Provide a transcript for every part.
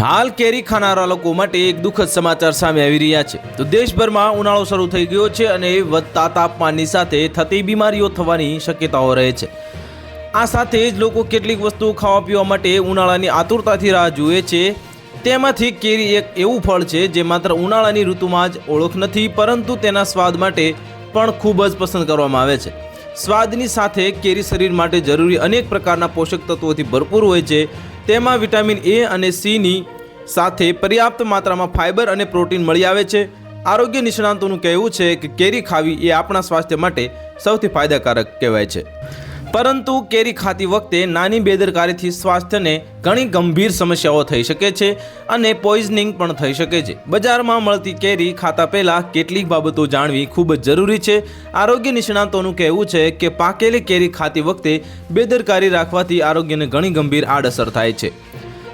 હાલ કેરી ખાનારા લોકો માટે એક દુઃખદ સમાચાર સામે આવી રહ્યા છે. તો દેશભરમાં ઉનાળો શરૂ થઈ ગયો છે અને વધતા તાપમાનની સાથે થતી બીમારીઓ થવાની શક્યતાઓ રહે છે. આ સાથે જ લોકો કેટલીક વસ્તુઓ ખાવા પીવા માટે ઉનાળાની આતુરતાથી રાહ જુએ છે. તેમાંથી કેરી એક એવું ફળ છે જે માત્ર ઉનાળાની ઋતુમાં જ ઓળખ નથી, પરંતુ તેના સ્વાદ માટે પણ ખૂબ જ પસંદ કરવામાં આવે છે. સ્વાદની સાથે કેરી શરીર માટે જરૂરી અનેક પ્રકારના પોષક તત્વોથી ભરપૂર હોય છે. તેમાં વિટામિન એ અને સીની સાથે પર્યાપ્ત માત્રામાં ફાઇબર અને પ્રોટીન મળી આવે છે. આરોગ્ય નિષ્ણાંતોનું કહેવું છે કે કેરી ખાવી એ આપણા સ્વાસ્થ્ય માટે સૌથી ફાયદાકારક કહેવાય છે. પરંતુ કેરી ખાતી વખતે નાની બેદરકારીથી સ્વાસ્થ્યને ઘણી ગંભીર સમસ્યાઓ થઈ શકે છે અને પોઈઝનિંગ પણ થઈ શકે છે. બજારમાં મળતી કેરી ખાતા પહેલાં કેટલીક બાબતો જાણવી ખૂબ જ જરૂરી છે. આરોગ્ય નિષ્ણાતોનું કહેવું છે કે પાકેલી કેરી ખાતી વખતે બેદરકારી રાખવાથી આરોગ્યને ઘણી ગંભીર આડઅસર થાય છે.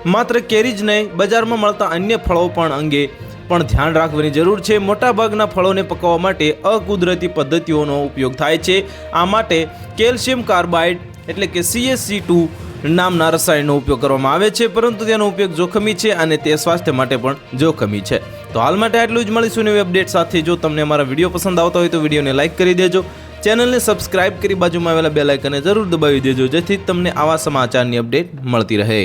માત્ર કેરી જ નહીં, બજારમાં મળતા અન્ય ફળો પણ અંગે પણ ધ્યાન રાખવાની જરૂર છે. મોટાભાગના ફળોને પકવવા માટે અકુદરતી પદ્ધતિઓનો ઉપયોગ થાય છે. આ માટે કેલ્શિયમ કાર્બાઇડ એટલે કે સીએસસી ટુ નામના રસાયણનો ઉપયોગ કરવામાં આવે છે. પરંતુ તેનો ઉપયોગ જોખમી છે અને તે સ્વાસ્થ્ય માટે પણ જોખમી છે. તો હાલ માટે આટલું જ. મળીશું નવી અપડેટ સાથે. જો તમને અમારા વીડિયો પસંદ આવતા હોય તો વિડીયોને લાઇક કરી દેજો. ચેનલને સબસ્ક્રાઇબ કરી બાજુમાં આવેલા બે લાઇકને જરૂર દબાવી દેજો, જેથી તમને આવા સમાચારની અપડેટ મળતી રહે.